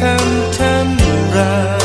ทำทำไร